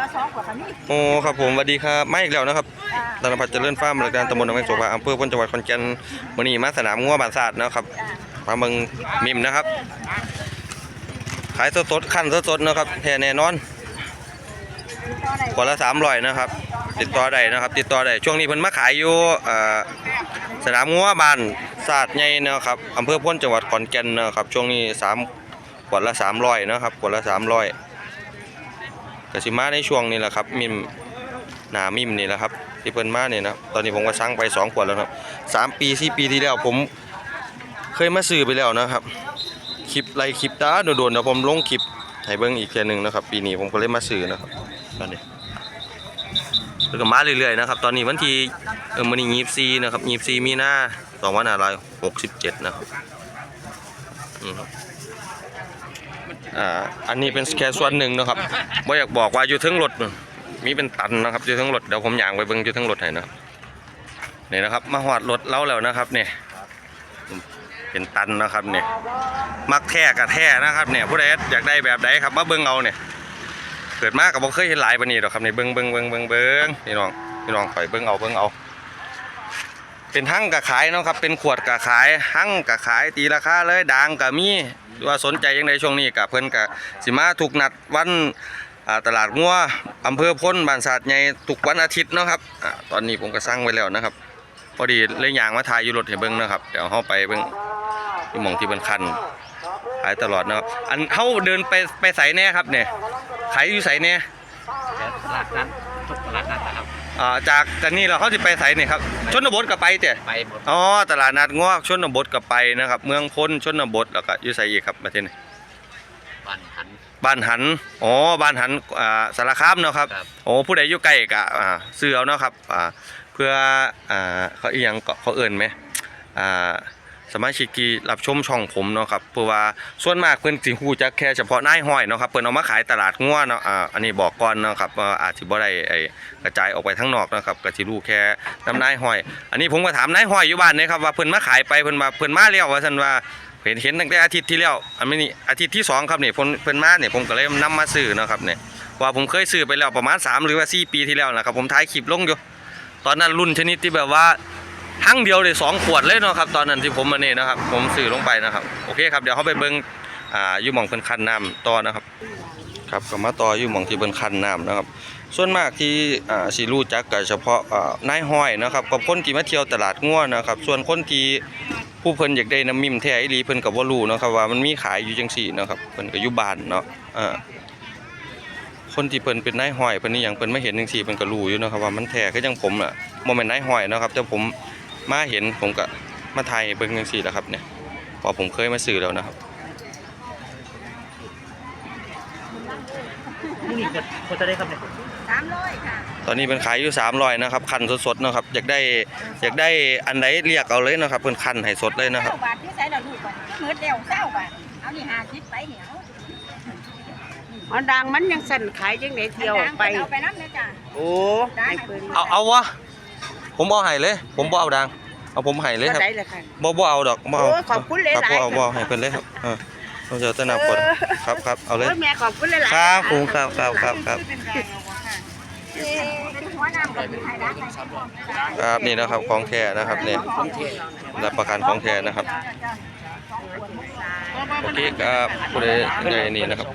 ละสองกว่าคันนี้โอ้ครับผมสวัสดีครับมาอีกแล้วนะครับธนพัฒน์เจริญฟาร์มบริการตำบลหนองแวงโสภาอำเภอพ้นจังหวัดขอนแก่นมื้อนี้มาสนามงัวบานศาสตร์นะครับมาเมืองมิมนะครับ ขายสดๆขั้นสดๆนะครับแท้แน่นอนคนละ300นะครับ ติดต่อได้นะครับ ติดต่อได้ช่วงนี้เพิ่นมาขายอยู่เอ่อสนามงัวบ้านศาสตร์ใหญ่นะครับอำเภอพ้นจังหวัดขอนแก่นนะครับ ช่วงนี้3ขวดละ300นะครับขวดละ300 กสิมาในช่วงนี้แหละครับมิมหนามิมนี่แหละครับที่เพิ่นมาเนี่ยนะตอนนี้ผมก็สั่งไปสองขวดแล้วครับสามปีสี่ปีที่แล้วผมเคยมาซื้อไปแล้วนะครับคลิปไลคลิปตาโดนๆเดี๋ยวผมลงคลิปให้เบิ่งอีกแค่หนึงนะครับ ปีนี้ผมก็เลยมาซื้อนะครับตอนนี้แล้วก็มาเรื่อยๆนะครับ ตอนนี้วันที่เออมันนี้ยีบซีนะครับยีบซีมีหน้าสองพันห้าร้อยหกสิบเจ็ดนะครับอืมครับ อ่าอันนี้เป็นแค่ส่วนหนึ่งนะครับบ่อยากบอกว่าอยู่ทั้งรถมีเป็นตันนะครับอยู่ทั้งรถเดี๋ยวผมย่างไปเบิ่งอยู่ทั้งรถให้นะนี่นะครับ มาหอดรถเล่าแล้วนะครับเนี่ยเป็นตันนะครับเนี่ยมักแท้กับแท้นะครับเนี่ยผู้ใดอยากได้แบบใดครับมาเบิ่งเอาเนี่ยเกิดมากกับบ่เคยเห็นหลายปานนี้หรอกครับนี่เบิ่งเบิ่งเบิ่งเบิ่งเบิ่งพี่น้องพี่น้องข่อยเบิ่งเอาเบิ่งเอา เป็นหั่งกะขายเนาะครับเป็นขวดกะขายหั่งกะขายตีราคาเลยด่างกะมี ว่าสนใจยังไงช่วงนี้กะเพิ่นกะสิมาถูกนัดวันตลาดงัวอำเภอพ้นบ้านศาสตร์ใหญ่ทุกวันอาทิตย์นะครับอตอนนี้ผมก็สั่งไว้แล้วนะครับ พอดีเลยยางมาถ่ายอยู่รถให้เบิ่งนะครับเดี๋ยวเฮาไปเบิ่งอยู่มองที่เพิ่นคันขายตลอดเนาะอันเฮาเดินไปไปไสแน่ครับเนี่ยขายอยู่ไสแน่ลาดนั้ นทุกลาดนั้นนะครับ อ่าจากจากนี้เราเขาสิไปไสนี่ครับชนบทก็ไปเจ้ไปหมดอ๋อตลาดนัดงอกชนบทกับไปนะครับ เมืองพ้นชนบทแล้วก็อยู่ไสอีกครับประเทศนี้บ้านหัน บ้านหันอ๋อบ้านหันอ่าสารคามเนาะครับครับ โอ้ผู้ใดอยู่ใกล้ก็อ่าซื้อเอาเนาะครับอ่าเพื่ออ่าเขาอีหยังก็เขาเอิ้นไหมอ่า สมาชิกที่รับชมช่องผมเนาะครับเพราะว่าส่วนมากเพิ่นสิฮู้จักแค่เฉพาะนายห้อยเนาะครับเพิ่นเอามาขายตลาดงัวเนาะอ่าอันนี้บอกก่อนเนาะครับว่าอาจสิบ่ได้ไอ้กระจายออกไปทั้งนอกเนาะครับก็สิรู้แค่น้ำนายห้อย อันนี้ผมก็ถามนายห้อยอยู่บ้านเนี่ยครับว่าเพิ่นมาขายไปเพิ่นมาเพิ่นมาแล้วว่าซั่นว่าเห็นเห็นตั้งแต่อาทิตย์ที่แล้วอันนี้อาทิตย์ที่สองครับนี่เพิ่นเพิ่นมาเนี่ยผมก็เลยนำมาซื้อเนาะครับเนี่ยว่าผมเคยซื้อไปแล้วประมาณ 3 หรือว่า4ปีที่แล้วนะครับผมถ่ายคลิปลงอยู่ตอนนั้นรุ่นชนิดที่แบบว่า ทั้งเดียวเลยสองขวดเลยเนาะครับตอนนั้นที่ผมมาเนี่ยนะครับ ผมซื้อลงไปนะครับ โอเคครับเดี๋ยวเขาไปเบิ่งอ่ายู่หม่องเพิ่นคันน้ำต่อนะครับ ครับก็มาต่ออยู่หม่องที่เพิ่นคันน้ำนะครับ ส่วนมากที่อ่าสิรู้จักก็เฉพาะอ่านายห้อยนะครับกับคนที่มาเที่ยวตลาดงัวนะครับ ส่วนคนที่ผู้เพิ่นอยากได้น้ำมิมแท้อีหลีเพิ่นก็บ่รู้นะครับว่ามันมีขายอยู่จังซี่นะครับเพิ่นก็อยู่บ้านเนาะอ่าคนที่เพิ่นเป็นนายห้อยเพิ่นนี่ยังเพิ่นไมาเห็นจังซี่เพิ่นก็รู้อยู่นะครับว่ามันแท้คือจังผมน่ะบ่แม่นนายห้อยนะครับแต่ผม มาเห็นผมก็มาถ่ายให้เบิ่งจังซี่แหละครับเนี่ยเพอผมเคยมาซื้อแล้วนะครับนี่นี่จะคนจะได้ครับเนี่ยสามร้อยค่ะตอนนี้เป็นขายอยู่300นะครับคันสดๆเนาะครับอยากได้อยากได้อันไหนเรียกเอาเลยเนาะครับเพิ่นคันให้สดเลยนะครับเก้าบาทที่ใส่ละลูกก่อนเงินเดียวเก้าบาทเอานี่ห้าสิบไปเหนียวมันดังมันยังสั่นขายจังไดเที่ยวไปเอาไปน้ำเนี่ยจ้ะโอ้ให้เพิ่นเอาเอาวะ ผมเอาให้เลย ผมบ่เอาดังเอาผมให้เลยครับเท่าใดล่ะค่ะ บ่บ่เอาดอกบ่เอาโอ้ขอบคุณหลายๆครับบ่เอาบ่เอาให้เพิ่นเลยครับเออเราจะตะนับก่อนครับครับเอาเลย โอ้แม่ขอบคุณหลายๆครับผมครับครับครับครับเอ๊ะหัวน้ำกับไทยรัฐไทยรัฐครับนี่นะครับของแท้นะครับเนี่ยรับประกันของแท้นะครับโอเคครับผู้ใดได้นี่นะครับ